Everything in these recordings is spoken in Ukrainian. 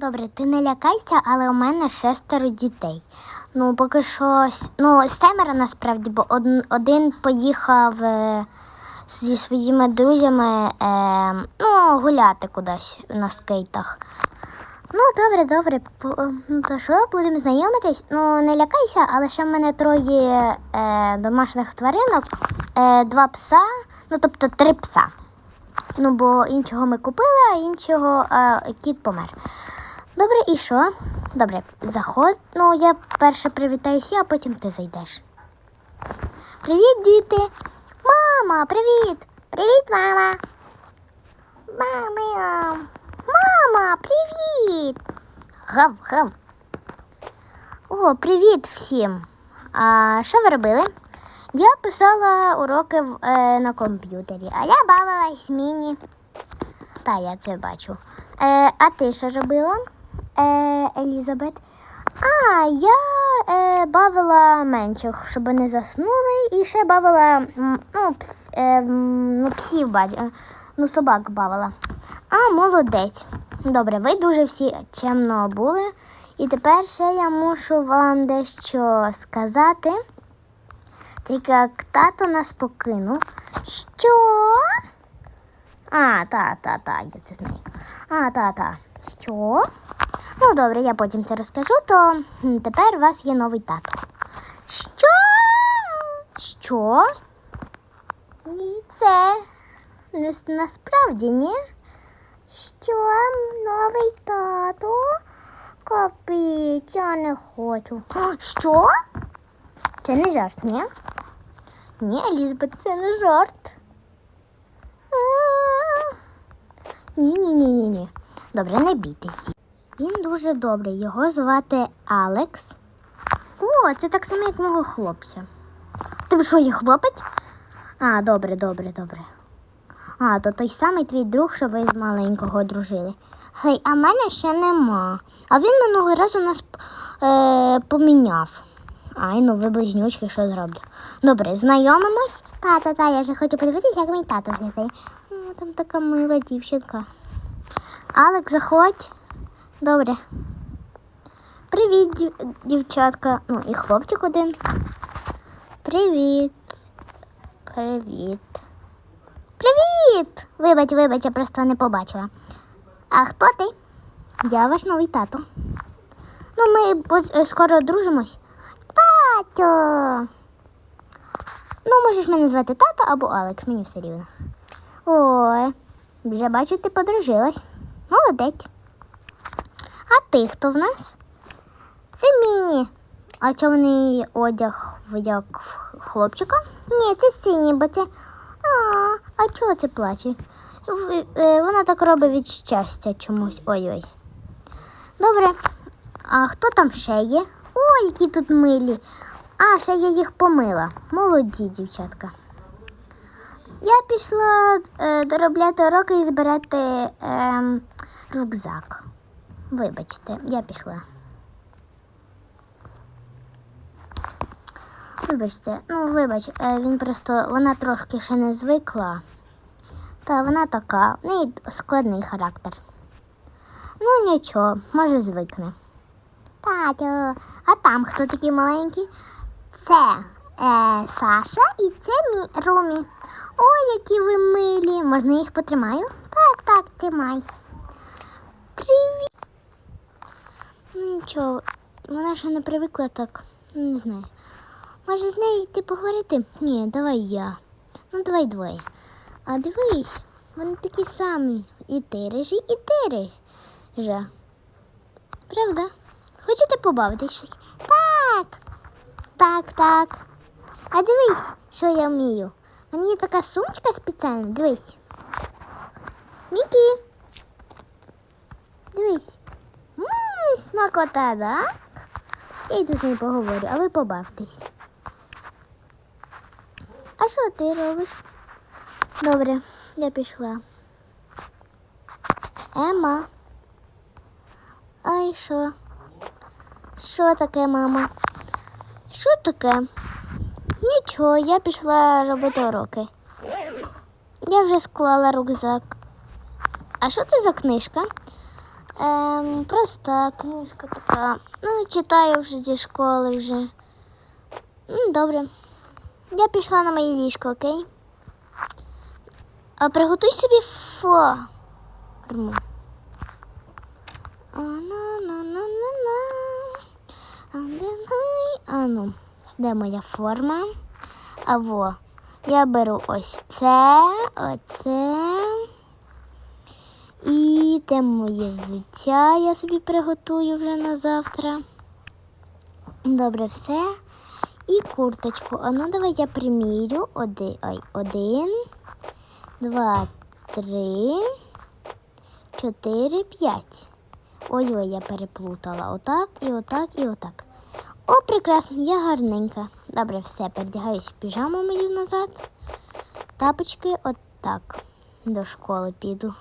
Добре, ти не лякайся, але у мене шестеро дітей. Ну, поки що, ну, семеро насправді, бо один, поїхав е, зі своїми друзями е, ну, гуляти кудись на скейтах. Ну, добре, добре. Ну, то що, будемо знайомитись? Ну, не лякайся, але ще в мене троє е, домашніх тваринок, е, два пса, ну тобто три пса. Ну, бо іншого ми купили, а іншого е, кіт помер. Добре, і що? Добре, заходь. Ну, я перше привітаюся, а потім ти зайдеш. Привіт, діти! Мама, привіт! Привіт, мама! Мама! Мама, привіт! Гав, гав. О, привіт всім! А що ви робили? Я писала уроки в, е, на комп'ютері, а я бавилась міні. Та, я це бачу. Е, а ти що робила, е, Елізабет? А, я е, бавила менших, щоб не заснули, і ще бавила ну, пс, е, ну, псів бачу, ну, собак бавила. А, молодець. Добре, ви дуже всі чемно були. І тепер ще я мушу вам дещо сказати. Так як тато нас покинув. Що? А, та, та, та, я це знаю. А, та, та. Що? Ну, добре, я потім це розкажу, то тепер у вас є новий тато. Що? Що? Ні, це насправді ні. Що? Новий тато? Капець, я не хочу. Що? Це не жарт, ні? Ні, Елізабет, це не жарт. Ні, ні, ні, ні, ні. Добре, не бійтесь. Він дуже добрий. Його звати Алекс. О, це так само, як мого хлопця. Тебе що, є хлопець? А, добре, добре, добре. А, то той самий твій друг, що ви з маленького дружили. Гей, а мене ще нема. А він минулого разу нас е, поміняв. Ай, ну ви близнючки, що зроблю. Добре, знайомимось. Та, та, я вже хочу подивитися, як мій тато виглядає. Там така мила дівчинка. Алекс, заходь. Добре. Привіт, дів- дівчатка. Ну, і хлопчик один. Привіт. Привіт. Привіт! Вибач, вибач, я просто не побачила. А хто ти? Я ваш новий тато. Ну, ми е, скоро одружимось. Тато. Ну, можеш мене звати тато або Алекс, мені все рівно. Ой, вже бачу, ти подружилась. Молодець. А ти хто в нас? Це Міні. А чорний одяг як хлопчика? Ні, це синій, бо це. А, а чого це плаче? Е, Вона так робить від щастя чомусь. Ой-ой. Добре. А хто там ще є? Ой, які тут милі. А, ще я їх помила. Молоді дівчатка. Я пішла е, доробляти уроки і збирати ем, рюкзак. Вибачте, я пішла. Вибачте, ну вибач, е, він просто вона трошки ще не звикла. Та вона така, в неї складний характер. Ну нічого, може звикне. Татю, а там хто такий маленький? Це е, Саша і це мій Румі. Ой, які ви милі. Можна я їх потримаю? Так, так, тримай. Привіт. Ну нічого, вона ще не привикла так. Ну, Не знаю. Може з нею йти поговорити? Ні, давай я. Ну давай двоє. А дивись, вони такі самі. І ти рижий, і ти рижа. Правда? Хочете побавитись щось? Так. Так, так. А дивись, що я вмію. У мене є така сумочка спеціальна, дивись. Мікі. Дивись. Ммм, смакота, так? Я йду з нею поговорю, а ви побавтесь. А що ти робиш? Добре, я пішла. Ема. Ай, що? Що таке, мама? Що таке? Нічого, я пішла робити уроки. Я вже склала рюкзак. А що це за книжка? Ем, проста книжка така. Ну, читаю вже зі школи вже. М, Добре. Я пішла на моє ліжко, окей? А приготуй собі форму. А-на-на-на-на-на. А-де-най. Ну, де моя форма? А во, я беру ось це, оце. І те моє взуття я собі приготую вже на завтра. Добре, все. І курточку. А ну давай я примірю. Один, ой, один, два, три, чотири, п'ять. Ой-ой, я переплутала. Отак і отак і отак. О, прекрасно, я гарненька. Добре, все, передягаюсь в піжаму мою назад. Тапочки отак. До школи піду.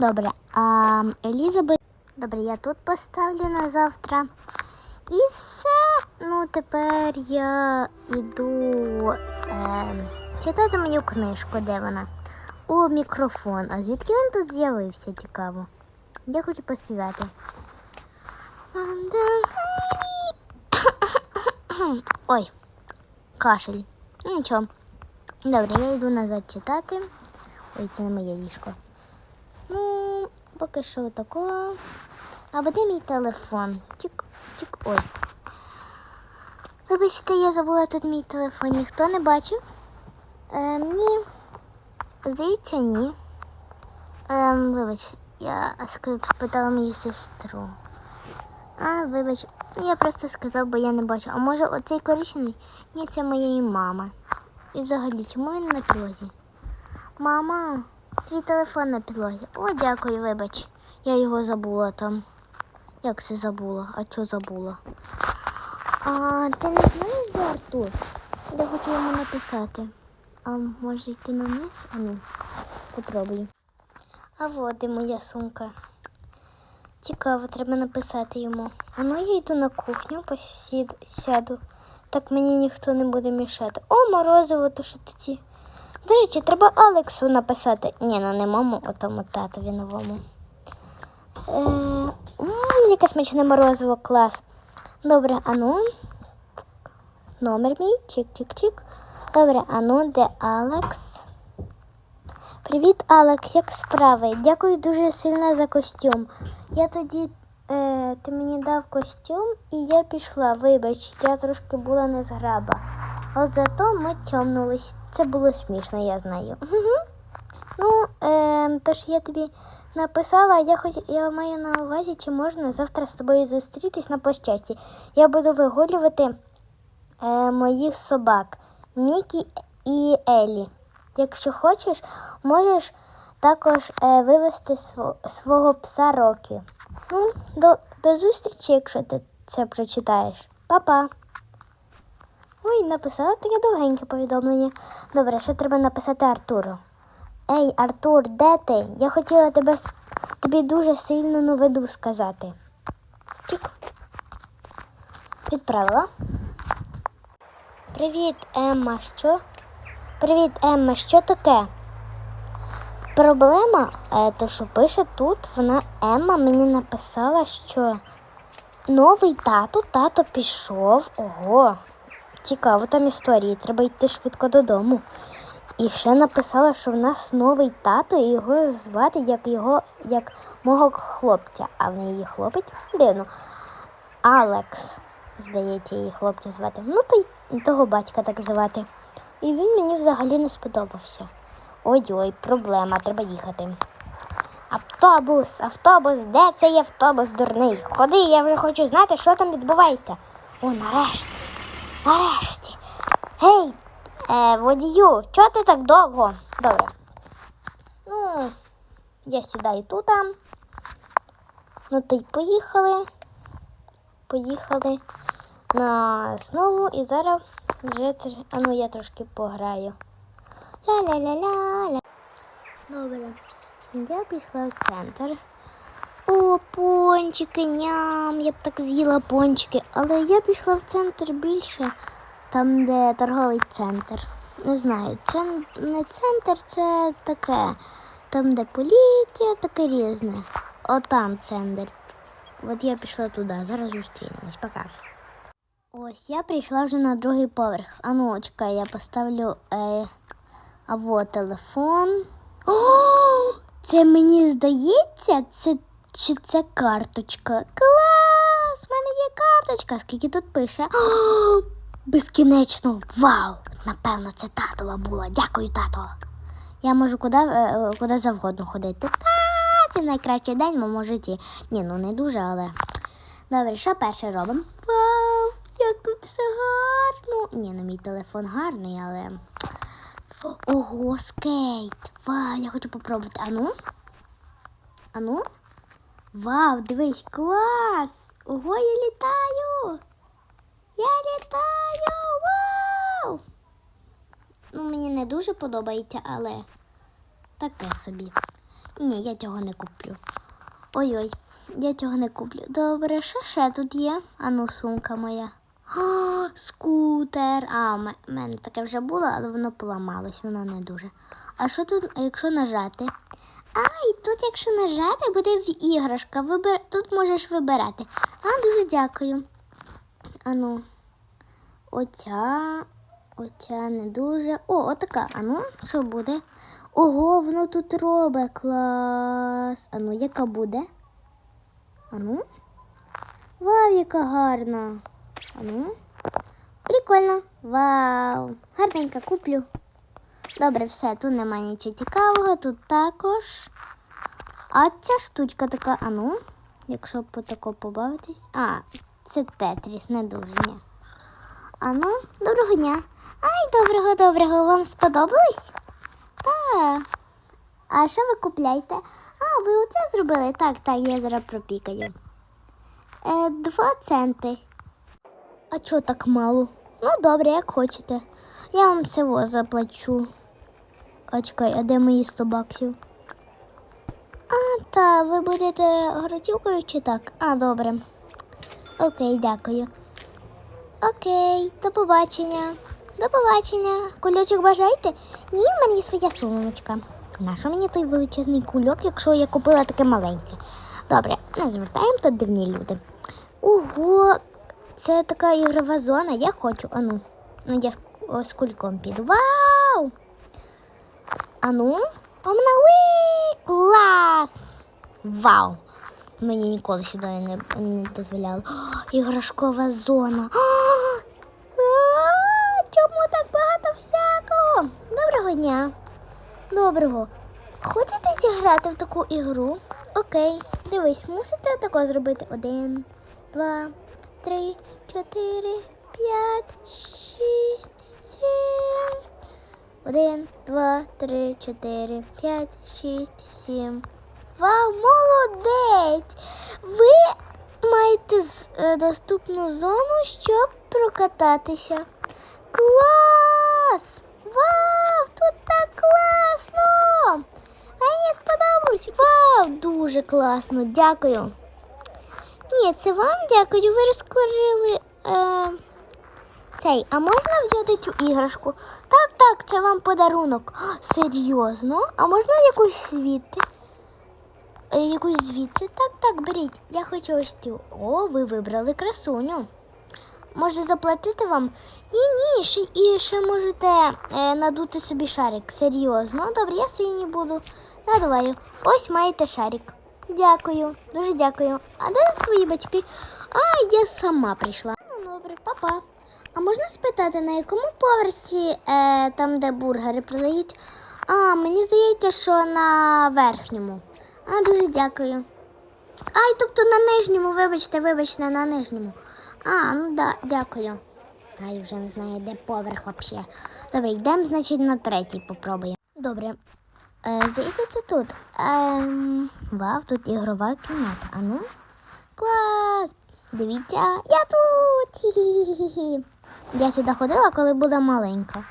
Добре, а Елізабет. Добре, я тут поставлю на завтра. І все. Ну, тепер я йду е, читати мою книжку, де вона? О, мікрофон. А звідки він тут з'явився? Цікаво. Я хочу поспівати. Ой, кашель. Ну, Нічого. Добре, я йду назад читати. Ой, це не моє ліжко. Ну, поки що такого. А де мій телефон? Чик, чик, ой. Вибачте, я забула тут мій телефон. Ніхто не бачив? Ем, ні. Здається, ні. Ем, вибач, я спитала мою сестру. А, вибач, я просто сказав, бо я не бачу. А може оцей коричневий? Ні, це моєї мами. І взагалі, чому він на підлозі? Мама, твій телефон на підлозі. О, дякую, вибач. Я його забула там. Як це забула? А що забула? А ти не знаєш, де Артур? Я хочу йому написати. А може йти на низ? А ну, попробую. А от і моя сумка. Цікаво, треба написати йому. А ну я йду на кухню, посід, сяду. Так мені ніхто не буде мішати. О, морозиво, то що тоді? До речі, треба Алексу написати. Ні, ну не маму, а тому татові новому. Е, м, яке смачне морозиво, клас. Добре, а ну. Номер мій, чик-чик-чик. Добре, а ну, де Алекс? Привіт, Алекс, як справи? Дякую дуже сильно за костюм. Я тоді е, ти мені дав костюм і я пішла. Вибач, я трошки була не зграба. От зато ми тьомнулись. Це було смішно, я знаю. Ну, е, тож я тобі написала, я хоч я маю на увазі, чи можна завтра з тобою зустрітись на площадці. Я буду вигулювати е, моїх собак Мікі і Елі. Якщо хочеш, можеш також е, вивести сво- свого пса Рокі. Ну, до, до зустрічі, якщо ти це прочитаєш. Па-па. Ой, написала таке довгеньке повідомлення. Добре, що треба написати Артуру? Ей, Артур, де ти? Я хотіла тебе тобі дуже сильно новину сказати. Тік. Відправила. Привіт, Емма, що? Привіт, Емма, що таке? Проблема, е, то що пише тут, вона Емма мені написала, що новий тато, тато пішов. Ого, цікаво там історії, треба йти швидко додому. І ще написала, що в нас новий тато, і його звати як його, як мого хлопця. А в неї хлопець дивно. Алекс, здається, її хлопця звати. Ну, то й того батька так звати. І він мені взагалі не сподобався. Ой-ой, проблема, треба їхати. Автобус, автобус, де цей автобус дурний? Ходи, я вже хочу знати, що там відбувається. О, нарешті, нарешті. Гей, е, водію, чого ти так довго? Добре. Ну, я сідаю тут. Ну, то й поїхали. Поїхали на знову і зараз вже а ну я трошки пограю. Ля-ля-ля-ля-ля. Добре. Я пішла в центр. О, пончики, ням, я б так з'їла пончики, але я пішла в центр більше, там, де торговий центр. Не знаю, це не центр, це таке. Там, де поліція, таке різне. отам центр. От я пішла туди, зараз зустрінемось. Пока. Ось я прийшла вже на другий поверх. А ну, чекай, я поставлю е, а вот телефон. О, це мені здається, це чи це карточка. Клас! В мене є карточка. Скільки тут пише? О, безкінечно. Вау! Напевно, це татова була. Дякую, тато. Я можу куди, е, е, куди завгодно ходити. Та, це найкращий день, ми можете. Ні, ну не дуже, але. Добре, що перше робимо? Вау, як тут все гарно. Ні, ну мій телефон гарний, але. Ого, скейт. Вау, я хочу попробувати. Ану? Ану? Вау, дивись, клас! Ого, я літаю! Я літаю! Вау! Ну, мені не дуже подобається, але таке собі. Ні, я цього не куплю. Ой-ой, я цього не куплю. Добре, що ще тут є? Ану, сумка моя. О, скутер. А, в мене таке вже було, але воно поламалось, воно не дуже. А що тут, якщо нажати? А, і тут, якщо нажати, буде в іграшка. Вибир... Тут можеш вибирати. А, дуже дякую. Ану, оця, оця не дуже. О, отака. Ану, що буде? Ого, воно тут робить клас. Ану, яка буде? Ану. Вау, яка гарна. Ану. Прикольно. Вау. Гарненько куплю. Добре, все, тут немає нічого цікавого, тут також. А ця штучка така, ану, якщо по тако побавитись. А, це Тетріс, не дуже ні. Ану, доброго дня. Ай, доброго, доброго. Вам сподобалось? Так. А що ви купляєте? А, ви оце зробили? Так, так, я зараз пропікаю. Е, два центи. А чого так мало? Ну, добре, як хочете. Я вам всього заплачу. А а де мої 100 баксів? А, та, ви будете городівкою чи так? А, добре. Окей, дякую. Окей, до побачення. До побачення. Кульочок бажаєте? Ні, є своя сумочка. Нащо мені той величезний кульок, якщо я купила таке маленьке? Добре, не звертаємо тут дивні люди. Ого, це така ігрова зона. Я хочу. Ану. Ну, я з- о, з кульком піду. Вау! Ану, омнауи! Клас! Вау! Мені ніколи сюди не, не дозволяли. Іграшкова зона. Чому так багато всякого? Доброго дня. Доброго. Хочете зіграти в таку ігру? Окей, дивись, мусите тако зробити. Один, два, три, чотири, п'ять, шість. Один, два, три, чотири, п'ять, шість, сім. Вау, молодець! Ви маєте е, доступну зону, щоб прокататися. Клас! Вау, тут так класно! Мені сподобалось. Вау, дуже класно, дякую. Ні, це вам дякую. Ви розкрили е, цей. А можна взяти цю іграшку? Так, так, це вам подарунок. Серйозно? А можна якусь звідти? Е, якусь звідси? Так, так, беріть. Я хочу ось цю. О, ви вибрали красуню. Може заплатити вам? Ні, ні, ще, і ще можете е, надути собі шарик. Серйозно. Добре, я синій буду. Надуваю. Ось маєте шарик. Дякую, дуже дякую. А де твої батьки? А, я сама прийшла. Ну, добре, папа. А можна спитати, на якому поверсі е, там, де бургери продають? А, мені здається, що на верхньому. А, дуже дякую. Ай, тобто на нижньому, вибачте, вибачте, на нижньому. А, ну да, дякую. Ай, вже не знаю, де поверх взагалі. Добре, йдемо, значить, на третій попробуємо. Добре. Е, здається, тут. Ем, вау, тут ігрова кімната. А ну? Клас! Дивіться, я тут. Хі-хі-хі-хі. Я сюди ходила, коли була маленька.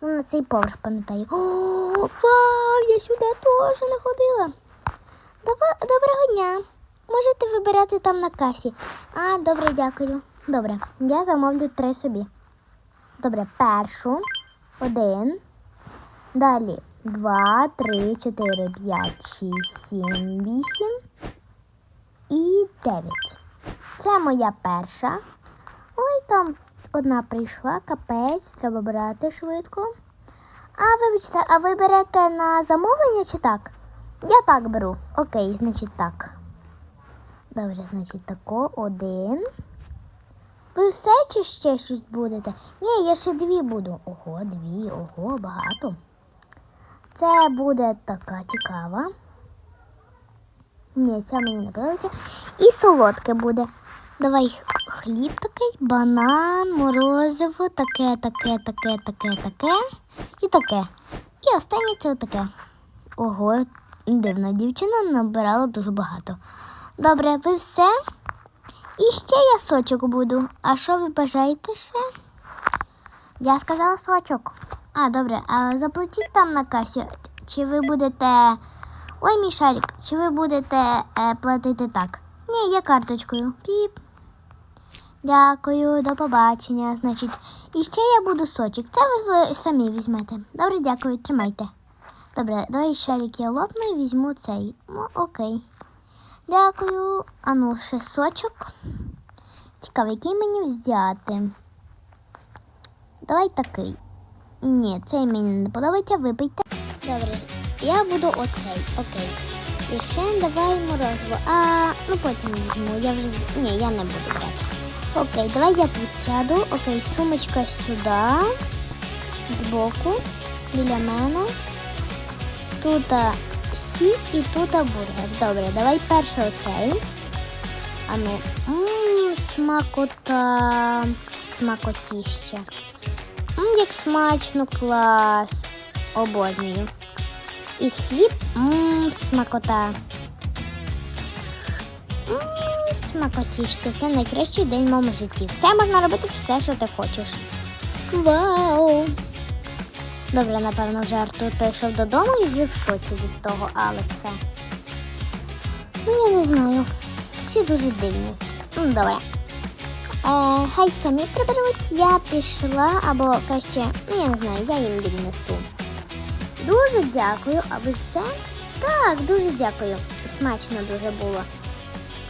Ну, на цей поверх пам'ятаю. Вау, я сюди теж не ходила. Добро- Доброго дня. Можете вибирати там на касі. А, добре, дякую. Добре, я замовлю три собі. Добре, першу, один. Далі два, три, чотири, п'ять, шість, сім, вісім. і 9. Це моя перша. Ой, там одна прийшла, капець, треба брати швидко. А вибачте, а ви берете на замовлення чи так? Я так беру. Окей, значить так. Добре, значить тако один. Ви все чи ще щось будете? Ні, я ще дві буду. Ого, дві, ого, багато. Це буде така цікава. Ні, ця мені не подобається. І солодке буде. Давай хліб такий, банан, морозиво, таке, таке, таке, таке, таке і таке. І останнє це таке. Ого, дивна дівчина набирала дуже багато. Добре, ви все? І ще я сочок буду. А що ви бажаєте ще? Я сказала сочок. А, добре, а заплатіть там на касі. Чи ви будете. Ой, мій шарик, чи ви будете е, платити так? Ні, я карточкою. Піп. Дякую, до побачення. Значить, і ще я буду сочок. Це ви, самі візьмете. Добре, дякую, тримайте. Добре, давай шарик я лопну і візьму цей. Ну, окей. Дякую. А ну, ще сочок. Цікаво, який мені взяти. Давай такий. Ні, цей мені не подобається, випийте. Добре, я буду оцей, окей. І ще давай морозиво. А, ну потім візьму. Я вже. Ні, я не буду брати. Окей, давай я тут сяду. Окей, сумочка сюди. Збоку, біля мене. Тут а, сік і тут бургер. Добре, давай перший оцей. А ну, ммм, смакота, смакотіща. Ммм, як смачно, клас. Обожнюю. І хліб, ммм, смакота. Ммм, смакотіща. Це найкращий день в моєму житті. Все можна робити, все, що ти хочеш. Вау! Добре, напевно, вже Артур прийшов додому і вже в шоці від того Алекса. Ну, я не знаю. Всі дуже дивні. Ну, добре. Е, хай самі приберуть, я пішла, або краще, ну я не знаю, я їм віднесу. Дуже дякую, а ви все? Так, дуже дякую. Смачно дуже було.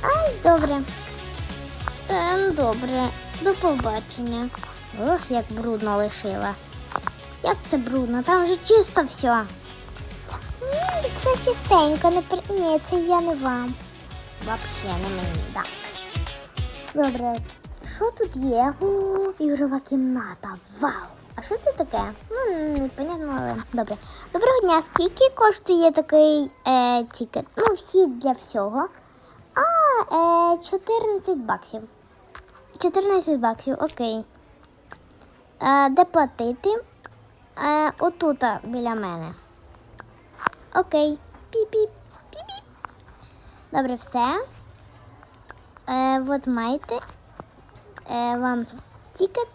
Ай, добре. Ем, добре, до побачення. Ох, як брудно лишила. Як це брудно? Там вже чисто все. Все чистенько, не при... Ні, це я не вам. Вообще не мені. Да. Добре, що тут є? О, ігрова кімната. Вау! А що це таке? Ну, непонятно, але добре. Доброго дня, скільки коштує такий е, тікет? Ну, вхід для всього. А, е, 14 баксів. 14 баксів, окей. Е, де платити? Е, отута біля мене. Окей. Піп-піп. Піп-піп. Добре, все. Е, от маєте. Е, вам стікет.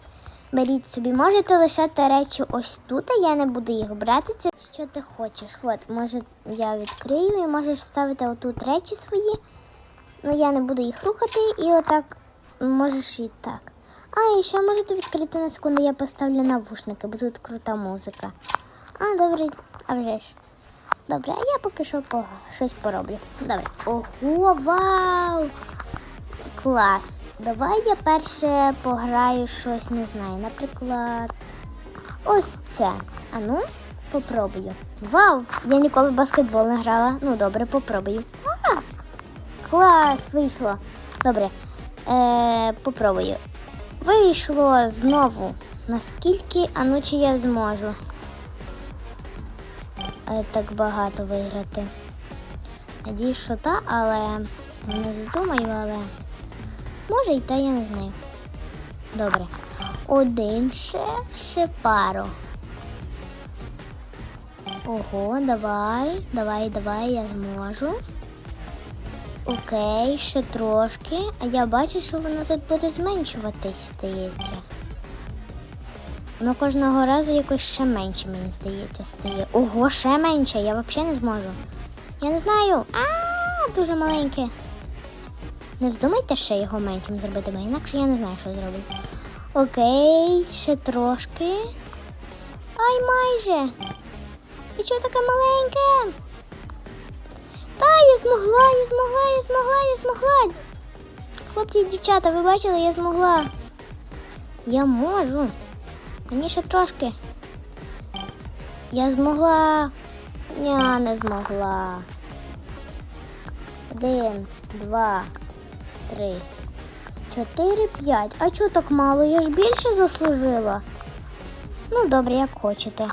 Беріть собі. Можете лишати речі ось тут, а я не буду їх брати. Це що ти хочеш. От, може, я відкрию і можеш ставити отут речі свої. Ну, я не буду їх рухати і отак можеш і так. А, і ще можете відкрити на секунду, я поставлю навушники, бо тут крута музика. А, добре, а вже ж. Добре, а я поки що по, щось пороблю. Добре. Ого, вау! Клас. Давай я перше пограю щось, не знаю, наприклад. Ось це. А ну, попробую. Вау! Я ніколи в баскетбол не грала. Ну, добре, попробую. Клас, вийшло. Добре. Е, попробую. Вийшло знову. Наскільки, а ну чи я зможу? Е, так багато виграти. Надіюсь, що та, але не думаю, але може і та, я не знаю. Добре. Один ще, ще пару. Ого, давай, давай, давай, я зможу. Окей, ще трошки. А я бачу, що воно тут буде зменшуватись, здається. Воно кожного разу якось ще менше, мені здається, стає. Ого, ще менше, я взагалі не зможу. Я не знаю. А, дуже маленьке. Не здумайте ще його меншим зробити, бо інакше я не знаю, що зробити. Окей, ще трошки. Ай, майже. І чого таке маленьке? Змогла, я змогла, я змогла, я змогла. Хлопці дівчата, ви бачили, я змогла. Я можу. Мені ще трошки. Я змогла. Я не змогла. Один, два, три, чотири, п'ять. А чого так мало? Я ж більше заслужила. Ну, добре, як хочете.